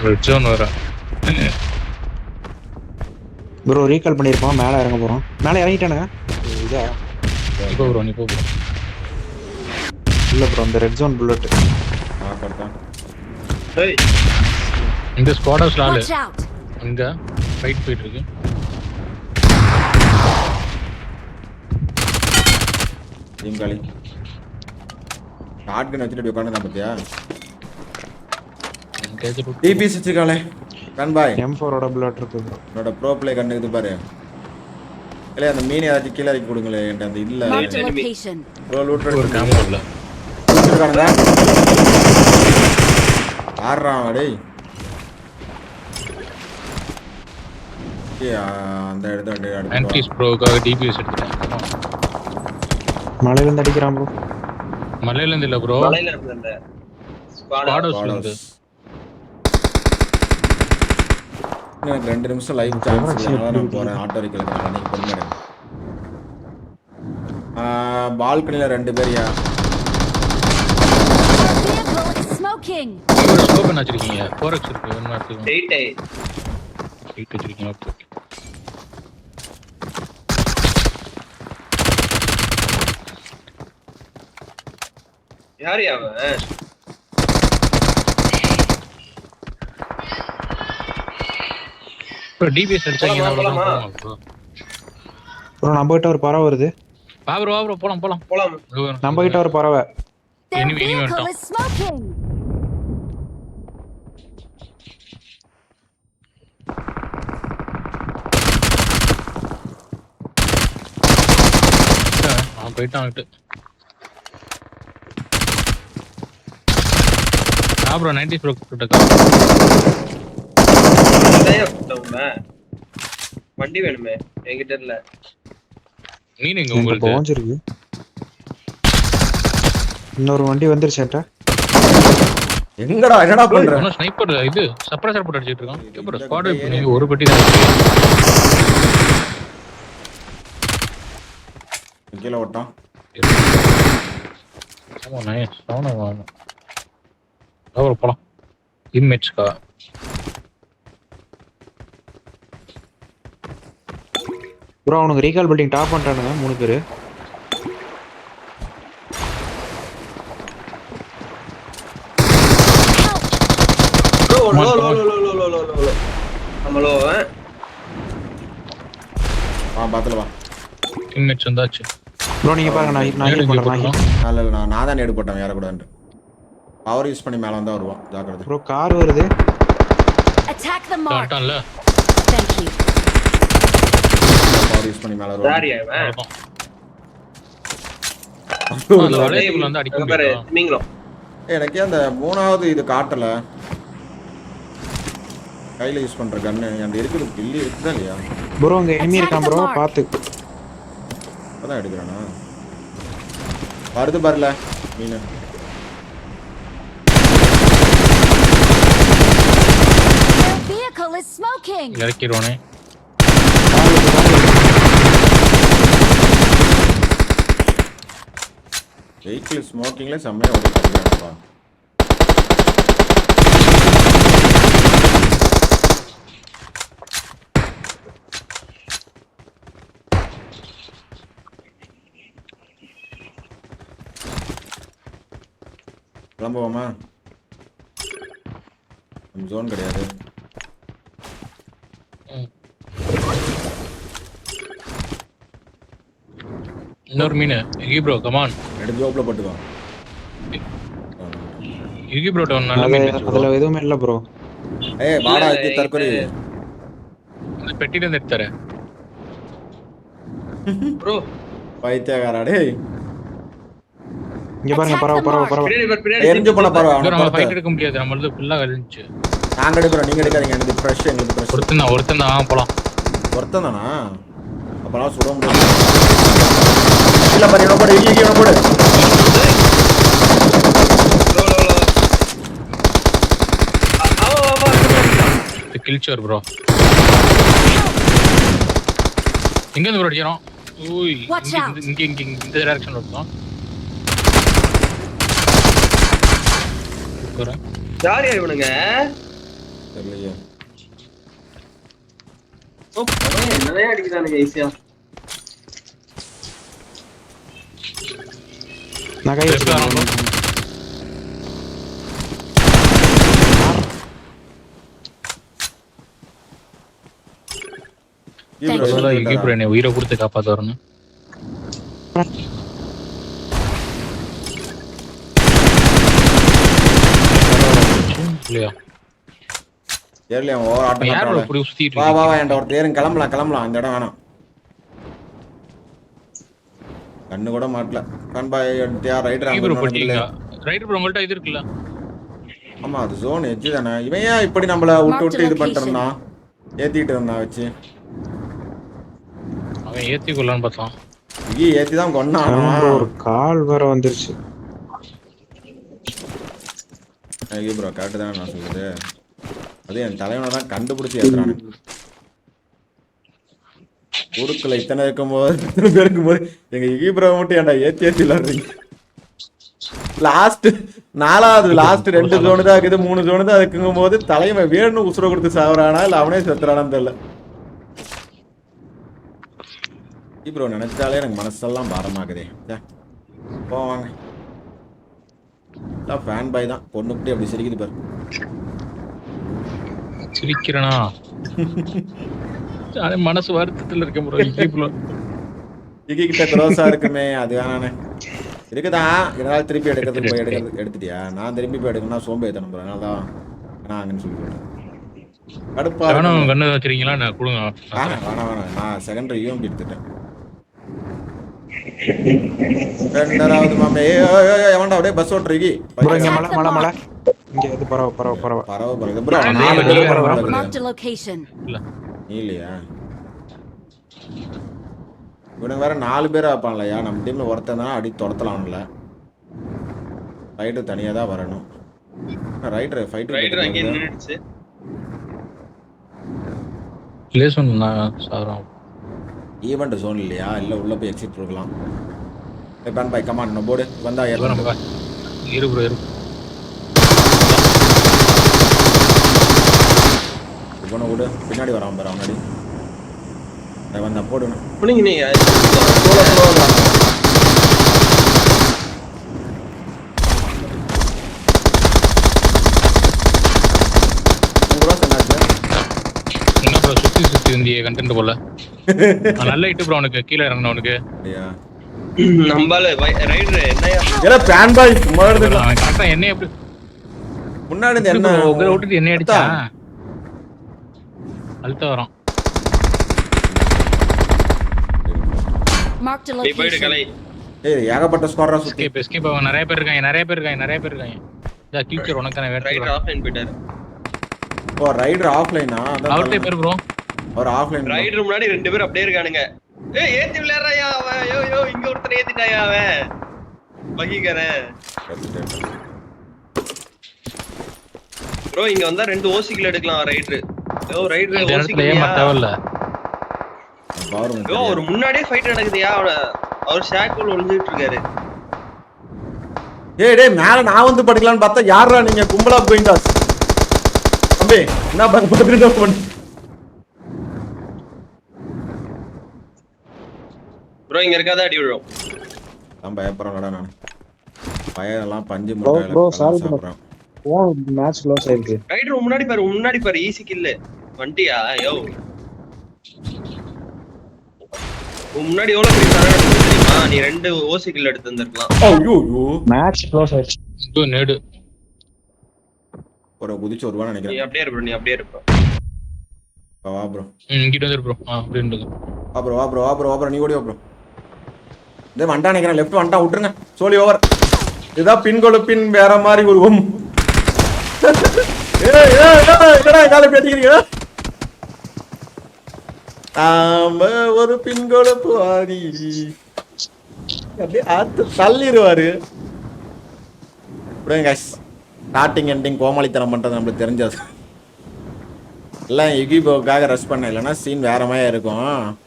உள்ள ஜோன் வர. Bro recall பண்ணியிருப்போம். மேலே இறங்க போகிறோம் மேலே இறங்கிட்டானுங்க. இதா? இப்போ ப்ரோ நீ போ bro. இல்லை ப்ரோ இந்த ரெட் ஜோன் புல்லட் ஆ கரெக்டான் ஏய் இந்த ஸ்குவாட் Watch out! இங்க. ஃபைட் போயிட்டு இருக்கு. டீம் காலி ஷார்ட் கன் வச்சுட்டு உட்காந்துதான் பார்த்தியா டிபிஎஸ் வச்சிருக்காளே கண் பாய் எம் ஃபோரோட பிளாட் இருக்கு என்னோட ப்ரோ பிளே கண் இருக்குது பாரு. இல்ல அந்த மீன் ஏதாச்சும் கீழே இறக்கி கொடுங்களே என்கிட்ட. அந்த இல்ல ப்ரோ லூட் ஒரு காம்போ இல்ல. இருக்கானுங்க ஆடுறான் டேய். அந்த இடத்துல அடிக்கிறான் மலையில இருந்து அடிக்கிறான் ப்ரோ மலையில இருந்து இல்ல ப்ரோ எனக்கு ரெண்டு நிமிஷம் லைவ் சான்ஸ் நான் போறேன். ஆட்டோ ரிக்கலுக்கு நீங்க பொறுமையா பால்கனில ரெண்டு பேர் யா? ஸ்மோக்கிங் ஸ்மோக் பண்ண வச்சிருக்கீங்க. போரக்ஸ் இருக்கு ஒன்னு எடுத்துக்கோங்க 8 வச்சிருக்கீங்க ஓகே யாரு அவன்? ப்ரோ டிபிஎஸ் அடிச்சாங்கன்னா போலாமா, ப்ரோ. நம்ம கிட்ட ஒரு பறவை வருது. வா ப்ரோ வா ப்ரோ போலாம் போலாம். போலாம். நம்ம கிட்ட ஒரு பறவை. enemy vehicle வந்துட்டான். போயிட்டான் விட்டு ஆ ப்ரோ நைன்டி ப்ரோ கிட்ட வண்டி வேணுமே என்கிட்ட இல்ல. மீன் எங்க உங்களுக்கு போஞ்சிருக்கு இன்னொரு வண்டி வந்துருச்சேட்டா எங்கடா என்னடா பண்ற? ஸ்னைப்பர் இது சப்ரஸர் போட்டு அடிச்சிட்டு இருக்கான். அப்புறம் ஸ்குவாட் நீங்க ஒரு பெட்டி தான் இருக்கு. கீழே ஓட்டான் ஆமா நைஸ் அவனும் வாங்க. ஒரு போலாம். இன்மேட்ஸ்க்கா ப்ரோ அவனுக்கு ரீகால் பில்டிங் டாப் பண்ணுறானுங்க மூணு பேர். நம்மளோ ஆ? பாத்துல வா. இன்மேட்ஸ் வந்தாச்சு. ப்ரோ நீங்க பாருங்க நான் நான் ஹீல் பண்றேன் நான் நான் தான் ஏடு போட்டேன் யார கூடன்ட்டு பவர் யூஸ் பண்ணி மேல வந்தா வருவான். ஜாக்கிரதை. ப்ரோ கார் வருது. Attack the mark! வந்துட்டான்ல Thank you. பவர் யூஸ் பண்ணி மேல வருவான். யாரியா இவன். அந்த வளையத்துக்குள்ள வந்து அடிக்க அங்க ஏய், எனக்கே அந்த மூணாவது இது காட்டல. கையில யூஸ் பண்ற கன்னு அந்த இருக்குது பில்லி இருக்குதா இல்லையா? ப்ரோ இங்க எனிமி இருக்கான் ப்ரோ. பாத்து. அதான் எடுக்கிறானா? வருது பாருல மீன். Vehicle is smoking! இறக்கிடுவானே. வெஹிக்கிள் ஸ்மோக்கிங்ல செம்மையா ஓடி கடிக்கிறானப்பா கிளம்புவோமா? நம்ம ஜோன் கிடையாது. இன்னொரு மீன். யுகி ப்ரோ கமான் ரெண்டு ஜோப்ல போட்டுக்கோ. யுகி ப்ரோட்ட ஒரு நல்ல மீன். அதுல எதுவுமே இல்ல ப்ரோ ஏய் வாடா இது தற்கொலை. அந்த பெட்டில இருந்து எடுத்தாரு ப்ரோ பைத்தியக்காரா டேய். இங்க பாருங்க பறவை பறவை பறவை பின்னாடி பாரு பின்னாடி. எரிஞ்சு போன பாரு ப்ரோ அவனை நம்ம. ஃபைட் எடுக்க முடியாது. நம்மளது ஃபுல்லா கழிஞ்சு நாங்க எடுக்கிறோம் நீங்க எடுக்காதீங்க. எனக்கு ஃப்ரெஷ் எங்களுக்கு ஃப்ரெஷ் ஒருத்தன் தான் ஒருத்தன் தான். போலாம். ஒருத்தன் தானா? அப்போலாம் சுட முடியாது. இல்லை பாரு இவனை போடு இடி இடி இவனை போடு. கிழிச்சோர் ப்ரோ எங்கேருந்து ப்ரோ அடிக்கிறோம்? ஓய் இங்கே இங்கே இந்த டேரக்ஷன் ஓட்டணும் யார் யார் இவனுங்க? தெரியலையா. எடுத்துட்டாரா? யூகி ப்ரோ என்னை உயிரை கொடுத்து காப்பாத்த வரணும் இல்லையா? ஏர்லி அவன் ஓவர் ஆட்டம் சுத்திட்டு வா வா வா இருக்கீங்க? என்கிட்ட ஒரு தேரும் கிளம்பலாம் கிளம்பலாம் இந்த இடம் வேணாம். கண்ணு கூட மாட்டல. கண்பாய் எடுத்தியா ரைடர் யூகி ப்ரோ உங்கள்ட்ட இது இருக்குல்ல? ஆமா அது ஜோன் எட்ஜ் தானே. இவன் ஏன் இப்படி நம்மள விட்டு விட்டு இது பண்ணிட்டு. இருந்தான்? ஏத்திட்டு இருந்தான் வச்சு. அவன் ஏத்தி கொள்ளான்னு பார்த்தான். இங்கேயே ஏத்தி தான் bro, ஒரு கால் வேற வந்துருச்சு. ப்ரோ கரெக்டு தானே நான் சொல்றது. அது என் தலைவனை தான் கண்டுபிடிச்சி ஏத்துறானு. ஊருக்குள்ள இத்தனை இருக்கும்போது இத்தனை பேர் இருக்கும்போது எங்க ஈப்ரோ மட்டும் ஏன்டா ஏத்தி ஏத்தி விளாடுறீங்க லாஸ்ட் நாலாவது லாஸ்ட் ரெண்டு ஜோனு தான் இருக்குது மூணு ஜோனு தான் இருக்குங்கும் போது தலைவன் வேணும்னு உசுர கொடுத்து சாவறானா இல்ல அவனே செத்துறானான்னு தெரியல. ஈப்ரோ நினைச்சாலே எனக்கு மனசெல்லாம் பாரமாகுதே போவாங்க ஃபேன் பாய் தான் பொண்ணுக்கிட்டே அப்படி சிரிக்குது பாரு. சிரிக்கிறனா மனசு வருத்தத்துல இருக்க ப்ரோ யூகி கிட்ட க்ரோஸா இருக்குமே அது வேணானே இருக்குதான் இருந்தாலும் திருப்பி எடுக்கிறது போய் எடுக்கிறது எடுத்துட்டியா நான் திரும்பி போய் எடுக்கணும்னா சோம்பே ஏத்தணும் bro. அதனால தான் நான் அங்கன்னு சொல்லி சொல்றேன் கடுப்பா வேணும். கண்ணு வச்சிருக்கீங்களா நான் கொடுங்க வேணாம் வேணாம் நான் செகண்டரி யூஎம்பி எடுத்துட்டேன் ரெண்டாவது மாமே ஏ எவன்டா அப்படியே பஸ் ஓட்டுறீங்க மலை மலை மலை இங்க இது பரவ பரவ பரவ. பரவ பரவ. ப்ரோ. இல்ல. நீ இல்லையா? இவனுக்கு வேற நாலு பேர் வைப்பான்லையா நம்ம டீம்ல ஒருத்தன் தான் அடி துரத்தலாம்ல. ரைட்டு தனியா தான் வரணும். ரைட்ரு ரைடர் அங்கே ஃபைட்டு நின்னுடுச்சு. லேசன் நான் சாரம் ஈவெண்ட் ஜோன் இல்லையா? இல்ல உள்ள போய் எக்ஸிட் கொடுக்கலாம். பேன் பாய் கமான் நம்ம போர்டு வந்தா நம்ம ஏறணும் இரு ப்ரோ இரு. இவனை விடு பின்னாடி வரான் பாரு டேய், வந்தா போடுணும் புனிங்க நீங்க உங்களா சொன்னாச்சு என்ன ப்ரோ சுத்தி சுத்தி வந்திய கண்டென்ட் போல நல்ல இட்டு ப்ரோ உனக்கு கீழே இறங்கணும் உனக்கு ஐயா நம்பால ரைடர் என்னையா? ஏன்னா பேன் பாய் சும்மா எடுத்துக்கலாம் அவன் கரெக்டா என்ன எப்படி முன்னாடி என்ன உங்களை விட்டுட்டு என்ன அதான். அழுத்த வரோம். போயிட்டு கலை. ஏய் ஏகப்பட்ட ஸ்குவாட்ரா சுத்தி. எஸ்கேப் எஸ்கேப் அவங்க நிறைய பேர் இருக்காங்க நிறைய பேர் இருக்காங்க நிறைய பேர் இருக்காங்க. இதா கியூச்சர் உனக்கு நான் ரைடர் வேற ஆஃப்லைன் போயிட்டாரு. ஓ ரைடர் ஆஃப்லைனா அவர்கிட்ட பேர் ப்ரோ அவர் ஆஃப்லைன் ரைடர் முன்னாடி ரெண்டு பேரும் அப்படியே இருக்கானுங்க. ஏய் ஏத்தி விளையாடுறாயா அவன்? யோ யோ இங்க ஒருத்தர் ஏத்திட்டாயா அவன்? வகிக்கிறேன் ப்ரோ இங்க வந்தா ரெண்டு ஓசிகள் எடுக்கலாம் ரைடர் ரைடர் இந்த இடத்துல ஓசிக்கலையா ஏமா தேவையில்ல. யோ ஒரு முன்னாடியே ஃபைட் நடக்குதுயா? அவன அவர் ஷாக்குள்ள ஒளிஞ்சிட்டு இருக்காரு. ஏய் டேய் மேல நான் வந்து படிக்கலாம்னு பார்த்தா யாரா நீங்க? கும்பலா போயிட்டாஸ் தம்பி என்ன பண்ண பண்றீங்க பண்ணு? ப்ரோ இங்க இருக்காத? அடி விழும். நான் பயப்படுறேன்டா நான். பயரெல்லாம் பஞ்சு மேட்ச் க்ளோஸ் ஆயிருக்கு. ரைடர் முன்னாடி பாரு முன்னாடி பாரு ஈஸி கில்லு வண்டியா யோ முன்னாடி எவ்வளவு பெரிய நடக்குது தெரியுமா நீ ரெண்டு ஓசி கில் எடுத்து வந்திருக்கலாம் ஐயோ மேட்ச் க்ளோஸ் ஆயிடுச்சு இது நேடு ஒரு குதிச்சு நீ நினைக்கிறேன் அப்படியே இருப்ப நீ அப்படியே இருப்ப வா, வா ப்ரோ இங்கிட்ட வந்துரு ப்ரோ ஆ அப்படின்றது வா ப்ரோ வா ப்ரோ வா ப்ரோ வா ப்ரோ நீ ஓடி வா ப்ரோ இதே வண்டா நினைக்கிறேன் லெஃப்ட் வண்டா விட்டுருங்க சோலி ஓவர் இதான் பின் கொழுப்பின் வேற மாதிரி ஒரு ஒம் ஏய், ஏய், ஏய், என்னடா எங்கால பேட்டிக்கிறீங்க நாம ஒரு பின் கொழுப்பு வாரி. அப்படியே ஆத்து தள்ளிடுவாரு. விடுங்க ஸ்டார்டிங் எண்டிங் கோமாளித்தனம் பண்றது நம்மளுக்கு தெரிஞ்சது. எல்லாம் யுகிபோக்காக ரஷ் பண்ண இல்லைன்னா சீன் வேற மாதிரி இருக்கும்.